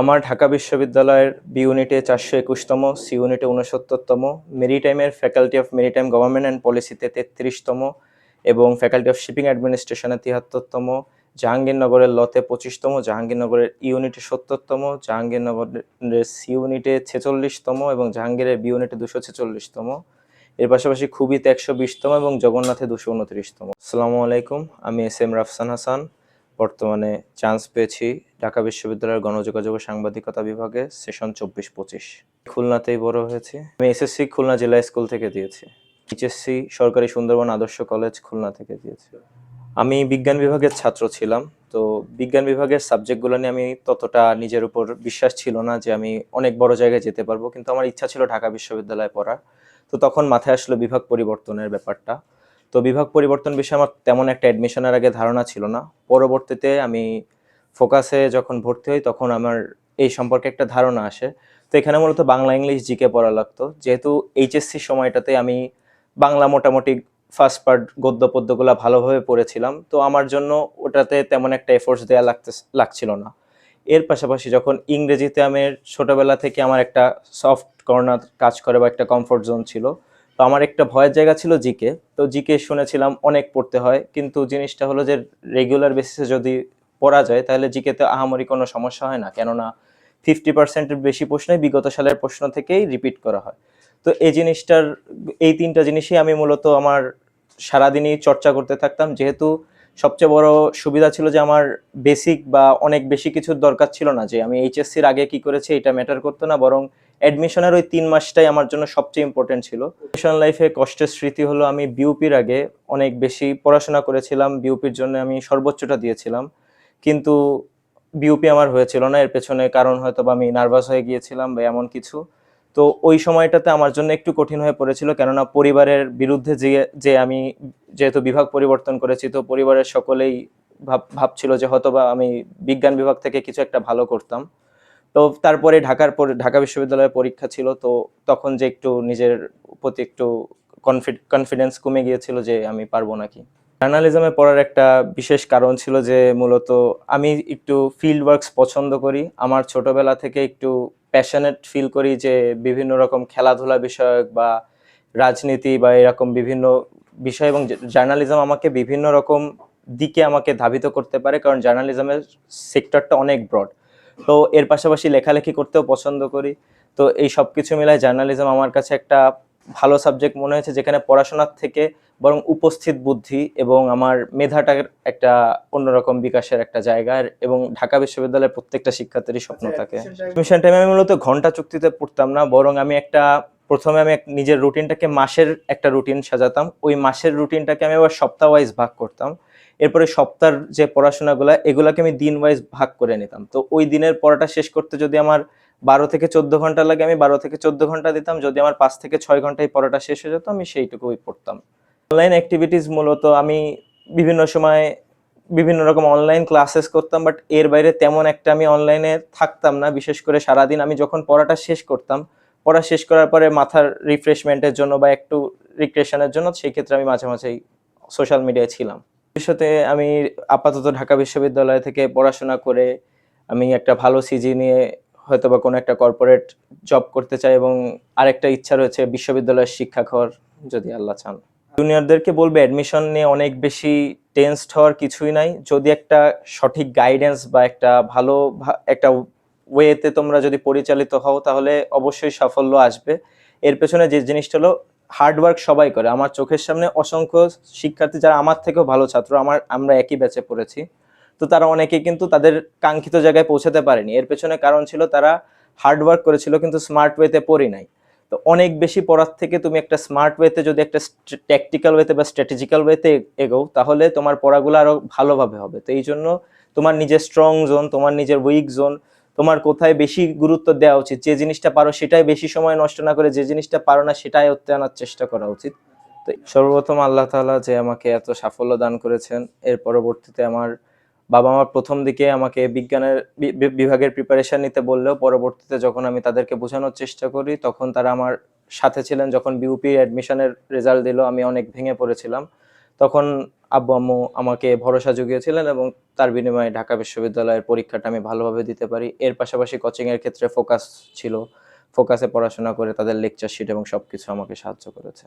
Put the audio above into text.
আমার ঢাকা বিশ্ববিদ্যালয়ের বি ইউনিটে চারশো একুশতম সি ইউনিটে উনসত্তরতম মেরিটাইমের faculty of maritime government and পলিসিতে তেত্রিশতম এবং ফ্যাকাল্টি অফ শিপিং অ্যাডমিনিস্ট্রেশনে তিয়াত্তরতম জাহাঙ্গীরনগরের লতে পঁচিশতম, জাহাঙ্গীরনগরের ই ইউনিটে সত্তরতম, জাহাঙ্গীরনগরের সি ইউনিটে ছেচল্লিশতম এবং জাহাঙ্গীরের বি ইউনিটে দুশো ছেচল্লিশতম। এর পাশাপাশি খুবিতে একশো বিশতম এবং জগন্নাথে দুশো উনত্রিশতম। আসসালামু আলাইকুম, আমি এস এম রাফসান হাসান। বর্তমানে চান্স পেয়েছি ঢাকা বিশ্ববিদ্যালয়ের গণযোগাযোগ সাংবাদিকতা বিভাগে সেশন চব্বিশ পঁচিশ। খুলনাতেই বড় হয়েছি। আমি এসএসসি খুলনা জেলা স্কুল থেকে দিয়েছি। এইচএসসি সরকারি সুন্দরবন আদর্শ কলেজ খুলনা থেকে দিয়েছি। আমি বিজ্ঞান বিভাগের ছাত্র ছিলাম, তো বিজ্ঞান বিভাগের সাবজেক্টগুলো নিয়ে আমি ততটা নিজের উপর বিশ্বাস ছিল না যে আমি অনেক বড় জায়গায় যেতে পারব, কিন্তু আমার ইচ্ছা ছিল ঢাকা বিশ্ববিদ্যালয়ে পড়ার। তো তখন মাথায় আসলো বিভাগ পরিবর্তনের ব্যাপারটা। তো বিভাগ পরিবর্তন বিষয়ে আমার তেমন একটা অ্যাডমিশনের আগে ধারণা ছিল না। পরবর্তীতে আমি ফোকাসে যখন ভর্তি হই তখন আমার এই সম্পর্কে একটা ধারণা আসে। তো এখানে মূলত বাংলা ইংলিশ জিকে পড়া লাগতো। যেহেতু এইচএসসি সময়টাতে আমি বাংলা মোটামুটি ফার্স্ট পার্ট গদ্য পদ্যগুলো ভালোভাবে পড়েছিলাম। তো আমার জন্য ওটাতে তেমন একটা এফোর্টস দেওয়া লাগতে লাগছিল না। এর পাশাপাশি যখন ইংরেজিতে আমি ছোটবেলা থেকে আমার একটা সফট কর্নার কাজ করে বা একটা কমফোর্ট জোন ছিল তো আমার একটা ভয়ের জায়গা ছিল জিকে তো জিকে শুনেছিলাম অনেক পড়তে হয়, কিন্তু জিনিসটা হলো যে রেগুলার বেসিসে যদি পড়া যায়, তাহলে জিকেতে আহামরি কোনো সমস্যা হয় না। কেননা ফিফটি পার্সেন্টের বেশি প্রশ্নই বিগত সালের প্রশ্ন থেকেই রিপিট করা হয়। তো এই জিনিসটার, এই তিনটা জিনিসই আমি মূলত আমার সারাদিনই চর্চা করতে থাকতাম। যেহেতু সবচেয়ে বড় সুবিধা ছিল যে আমার বেসিক বা অনেক বেশি কিছুর দরকার ছিল না, যে আমি এইচএসসির আগে কি করেছি, এটা ম্যাটার করতো না, বরং অ্যাডমিশনের ওই তিন মাসটাই আমার জন্য সবচেয়ে ইম্পর্টেন্ট ছিল। অ্যাডমিশন লাইফে কষ্টের স্মৃতি হলো আমি বিউপির আগে অনেক বেশি পড়াশোনা করেছিলাম বিউপির জন্য আমি সর্বোচ্চটা দিয়েছিলাম। কিন্তু বিউপি আমার হয়েছিল না, এর পেছনে কারণ হয়তো বা আমি নার্ভাস হয়ে গিয়েছিলাম বা এমন কিছু। তো ওই সময়টাতে আমার জন্য একটু কঠিন হয়ে পড়েছিল, কেননা পরিবারের বিরুদ্ধে যে যে আমি যেহেতু বিভাগ পরিবর্তন করেছি, তো পরিবারের সকলেই ভাব, ভাবছিল যে হয়তো বা আমি বিজ্ঞান বিভাগ থেকে কিছু একটা ভালো করতাম। তো তারপরে ঢাকার পরে, ঢাকা বিশ্ববিদ্যালয়ের পরীক্ষা ছিল, তো তখন যে একটু নিজের প্রতি একটু কনফিডেন্স কমে গিয়েছিল যে আমি পারব নাকি। জার্নালিজমে পড়ার একটা বিশেষ কারণ ছিল যে মূলত আমি একটু ফিল্ড ওয়ার্কস পছন্দ করি। আমার ছোটবেলা থেকে একটু প্যাশনেট ফিল করি যে বিভিন্ন রকম খেলাধুলা বিষয়ক বা রাজনীতি বা এরকম বিভিন্ন বিষয় এবং জার্নালিজম আমাকে বিভিন্ন রকম দিকে আমাকে ধাবিত করতে পারে, কারণ জার্নালিজমের সেক্টরটা অনেক ব্রড তো এর পাশাপাশি লেখালেখি করতেও পছন্দ করি। তো এই সব কিছু মিলায় জার্নালিজম আমার কাছে একটা ভালো সাবজেক্ট মনে হয়েছে যেখানে পড়াশোনার থেকে বরং উপস্থিত বুদ্ধি এবং আমার মেধাটার একটা অন্যরকম বিকাশের একটা জায়গা এবং ঢাকা বিশ্ববিদ্যালয়ের প্রত্যেকটা শিক্ষার্থীরই স্বপ্ন থাকে। মিশন টাইমে আমি মূলত ঘণ্টা চুক্তিতে পড়তাম না বরং আমি একটা প্রথমে আমি নিজের রুটিনটাকে মাসের একটা রুটিন সাজাতাম। ওই মাসের রুটিনটাকে আমি আবার সপ্তাহ ওয়াইজ ভাগ করতাম। এরপরে সপ্তাহের যে পড়াশোনাগুলো, এগুলাকে আমি দিন ওয়াইজ ভাগ করে নিতাম। তো ওই দিনের পড়াটা শেষ করতে যদি আমার বারো থেকে চোদ্দ ঘণ্টা লাগে, আমি বারো থেকে চোদ্দ ঘণ্টা দিতাম। যদি আমার পাঁচ থেকে ছয় ঘন্টায় পড়াটা শেষ হয়ে যেত, আমি সেইটুকুই পড়তাম। অনলাইন অ্যাক্টিভিটিস মূলত আমি বিভিন্ন সময় বিভিন্ন রকম অনলাইন ক্লাসেস করতাম বাট এর বাইরে তেমন একটা আমি অনলাইনে থাকতাম না। বিশেষ করে সারাদিন আমি যখন পড়াটা শেষ করতাম, পড়া শেষ করার পরে মাথার রিফ্রেশমেন্টের জন্য বা একটু রিক্রিয়েশনের জন্য, সেই ক্ষেত্রে আমি মাঝে মাঝেই সোশ্যাল মিডিয়ায় ছিলাম। ভবিষ্যতে আমি আপাতত ঢাকা বিশ্ববিদ্যালয় থেকে পড়াশোনা করে আমি একটা ভালো সিজি নিয়ে হয়তো বা কোনো একটা কর্পোরেট জব করতে চাই এবং আরেকটা ইচ্ছা রয়েছে বিশ্ববিদ্যালয়ের শিক্ষক হওয়ার যদি আল্লাহ চান। জুনিয়রদেরকে বলবে অ্যাডমিশন নিয়ে অনেক বেশি টেন্সড হওয়ার কিছুই নাই। যদি একটা সঠিক গাইডেন্স বা একটা ভালো একটা ওয়েতে তোমরা যদি পরিচালিত হও, তাহলে অবশ্যই সাফল্য আসবে। এর পেছনে যে জিনিসটা হলো হার্ডওয়ার্ক সবাই করে। আমার চোখের সামনে অসংখ্য শিক্ষার্থী যারা আমার থেকেও ভালো ছাত্র, আমার, আমরা একই ব্যাচে পড়েছি। তো তারা অনেকে কিন্তু তাদের কাঙ্ক্ষিত জায়গায় পৌঁছাতে পারেনি। এর পেছনে কারণ ছিল তারা হার্ডওয়ার্ক করেছিল কিন্তু স্মার্ট ওয়েতে পড়ি নাই। তো অনেক বেশি পড়ার থেকে তুমি একটা স্মার্ট ওয়েতে যদি একটা ট্যাকটিক্যাল ওয়েতে বা স্ট্র্যাটেজিক্যাল ওয়েতে এগোও, তাহলে তোমার পড়াগুলো আরও ভালোভাবে হবে। তো এই জন্য তোমার নিজের স্ট্রং জোন তোমার নিজের উইক জোন তোমার কোথায় বেশি গুরুত্ব দেওয়া উচিত? যে জিনিসটা পারো সেটাই বেশি সময় নষ্ট না করে যে জিনিসটা পারো না সেটাই আয়ত্তে আনার চেষ্টা করা উচিত। তো সর্বপ্রথম আল্লাহ তালা যে আমাকে এত সাফল্য দান করেছেন, এর পরবর্তীতে আমার বাবা মা প্রথম দিকে আমাকে বিজ্ঞানের বিভাগের প্রিপারেশন নিতে বললেও পরবর্তীতে যখন আমি তাদেরকে বোঝানোর চেষ্টা করি, তখন তারা আমার সাথে ছিলেন। যখন বিউপি অ্যাডমিশনের রেজাল্ট দিল, আমি অনেক ভেঙে পড়েছিলাম। তখন আব্বু আম্মু আমাকে ভরসা জুগিয়েছিলেন এবং তার বিনিময়ে ঢাকা বিশ্ববিদ্যালয়ের পরীক্ষাটা আমি ভালোভাবে দিতে পারি। এর পাশাপাশি কোচিংয়ের ক্ষেত্রে ফোকাস ছিল। ফোকাসে পড়াশোনা করে তাদের লেকচার শিট এবং সবকিছু আমাকে সাহায্য করেছে।